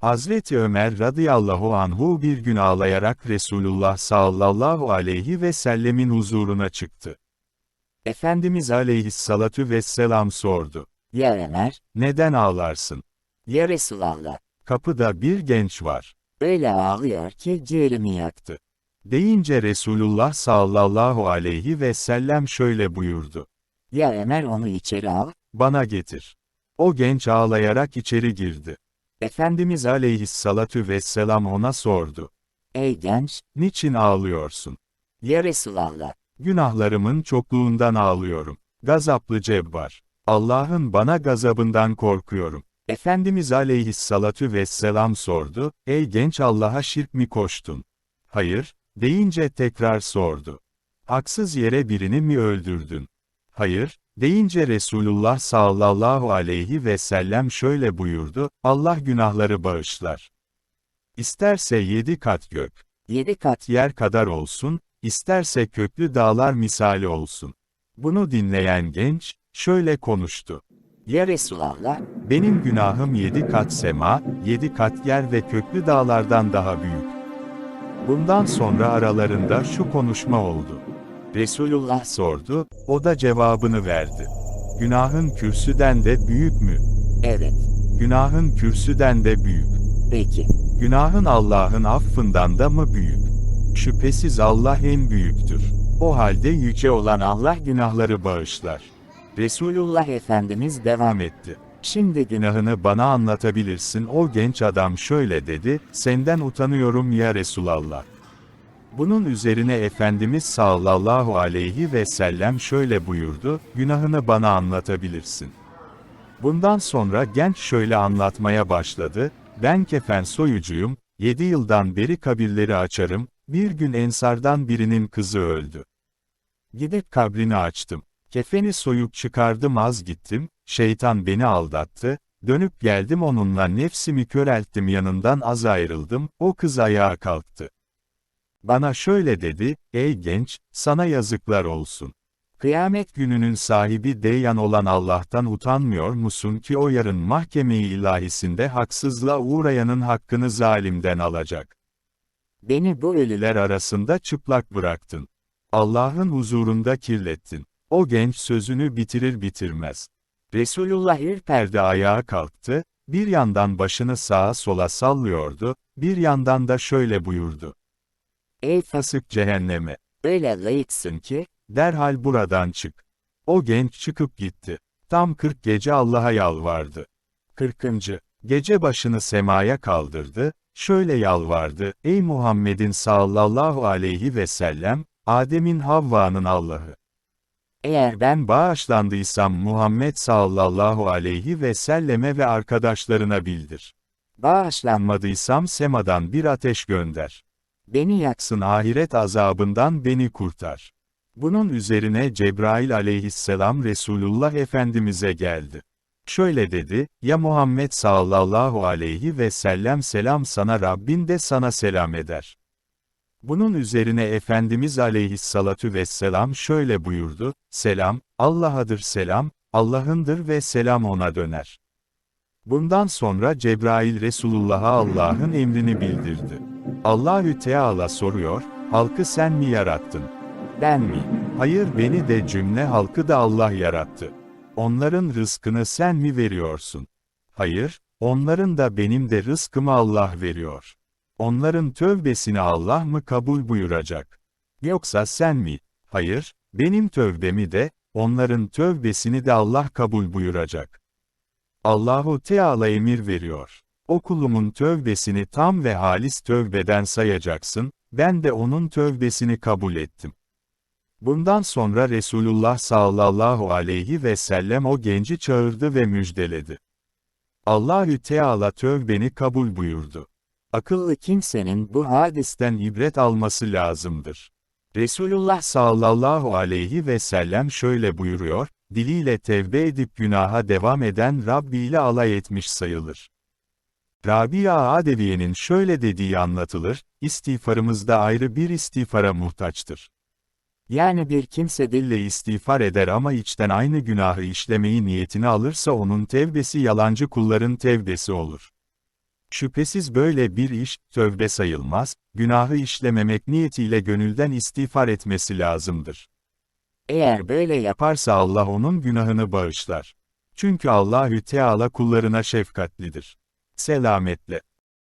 Hazreti Ömer radıyallahu anhu bir gün ağlayarak Resulullah sallallahu aleyhi ve sellemin huzuruna çıktı. Efendimiz aleyhissalatu vesselam sordu. Ya Ömer, Neden ağlarsın? ya Resulallah. Kapıda bir genç var. Öyle ağlıyor ki ciğerimi yaktı. Deyince Resulullah sallallahu aleyhi ve sellem şöyle buyurdu. Ya Ömer onu içeri al, Bana getir. O genç ağlayarak içeri girdi. Efendimiz aleyhissalatu vesselam ona sordu. ey genç, Niçin ağlıyorsun? ya Resulallah. Günahlarımın çokluğundan ağlıyorum. Gazaplı cebbar. Allah'ın bana gazabından korkuyorum. Efendimiz aleyhissalatu vesselam sordu, ey genç Allah'a şirk mi koştun? Hayır, deyince tekrar sordu. Haksız yere birini mi öldürdün? Hayır, deyince Resulullah sallallahu aleyhi ve sellem şöyle buyurdu, Allah günahları bağışlar. İsterse yedi kat gök, Yedi kat yer kadar olsun, isterse köklü dağlar misali olsun. Bunu dinleyen genç, şöyle konuştu. ya Resulallah. Benim günahım yedi kat sema, yedi kat yer ve köklü dağlardan daha büyük. Bundan sonra aralarında şu konuşma oldu. Resulullah sordu, o da cevabını verdi. Günahın kürsüden de büyük mü? Evet. Günahın kürsüden de büyük. Peki. Günahın Allah'ın affından da mı büyük? Şüphesiz Allah en büyüktür. O halde yüce olan Allah günahları bağışlar. Resulullah Efendimiz devam etti. Şimdi günahını bana anlatabilirsin. O genç adam şöyle dedi, senden utanıyorum ya Resulallah. Bunun üzerine Efendimiz sallallahu aleyhi ve sellem şöyle buyurdu, günahını bana anlatabilirsin. Bundan sonra genç şöyle anlatmaya başladı, ben kefen soyucuyum, 7 yıldan beri kabirleri açarım, bir gün ensardan birinin kızı öldü. Gidip kabrini açtım. Kefeni soyup çıkardım az gittim, şeytan beni aldattı, dönüp geldim onunla nefsimi körelttim yanından az ayrıldım, o kız ayağa kalktı. Bana şöyle dedi, ey genç, sana yazıklar olsun. Kıyamet gününün sahibi Deyyan olan Allah'tan utanmıyor musun ki o yarın mahkeme-i ilahisinde haksızlığa uğrayanın hakkını zalimden alacak. Beni bu ölüler arasında çıplak bıraktın. Allah'ın huzurunda kirlettin. O genç sözünü bitirir bitirmez. Resulullah ürperdi ayağa kalktı, bir yandan başını sağa sola sallıyordu, bir yandan da şöyle buyurdu. Ey fasık cehenneme! Öyle layıksın ki, Derhal buradan çık. O genç çıkıp gitti. Tam 40 gece Allah'a yalvardı. 40. Gece başını semaya kaldırdı, şöyle yalvardı, Ey Muhammed'in sallallahu aleyhi ve sellem, Adem'in Havva'nın Allah'ı. Eğer ben bağışlandıysam Muhammed sallallahu aleyhi ve selleme ve arkadaşlarına bildir. Bağışlanmadıysam semadan bir ateş gönder. Beni yaksın ahiret azabından beni kurtar. Bunun üzerine Cebrail aleyhisselam Resulullah Efendimiz'e geldi. Şöyle dedi, ya Muhammed sallallahu aleyhi ve sellem selam sana Rabbin de sana selam eder. Bunun üzerine Efendimiz aleyhissalatu vesselam şöyle buyurdu, selam, Allah'adır selam, Allah'ındır ve selam ona döner. Bundan sonra Cebrail Resulullah'a Allah'ın emrini bildirdi. Allahü Teala soruyor, halkı sen mi yarattın? Ben mi? Hayır beni de cümle halkı da Allah yarattı. Onların rızkını sen mi veriyorsun? Hayır, onların da benim de rızkımı Allah veriyor. Onların tövbesini Allah mı kabul buyuracak? Yoksa sen mi? Hayır, benim tövbemi de, onların tövbesini de Allah kabul buyuracak. Allahu Teala emir veriyor. O kulumun tövbesini tam ve halis tövbeden sayacaksın, ben de onun tövbesini kabul ettim. Bundan sonra Resulullah sallallahu aleyhi ve sellem o genci çağırdı ve müjdeledi. Allahü Teala tövbeni kabul buyurdu. Akıllı kimsenin bu hadisten ibret alması lazımdır. Resulullah sallallahu aleyhi ve sellem şöyle buyuruyor, diliyle tevbe edip günaha devam eden Rabbi ile alay etmiş sayılır. Rabia Adeviye'nin şöyle dediği anlatılır, istiğfarımızda ayrı bir istiğfara muhtaçtır. Yani bir kimse dille istiğfar eder ama içten aynı günahı işlemeyi niyetini alırsa onun tevbesi yalancı kulların tevbesi olur. Şüphesiz böyle bir iş, tövbe sayılmaz, günahı işlememek niyetiyle gönülden istiğfar etmesi lazımdır. Eğer böyle yap Yaparsa Allah onun günahını bağışlar. Çünkü Allahü Teala kullarına şefkatlidir. Selametle.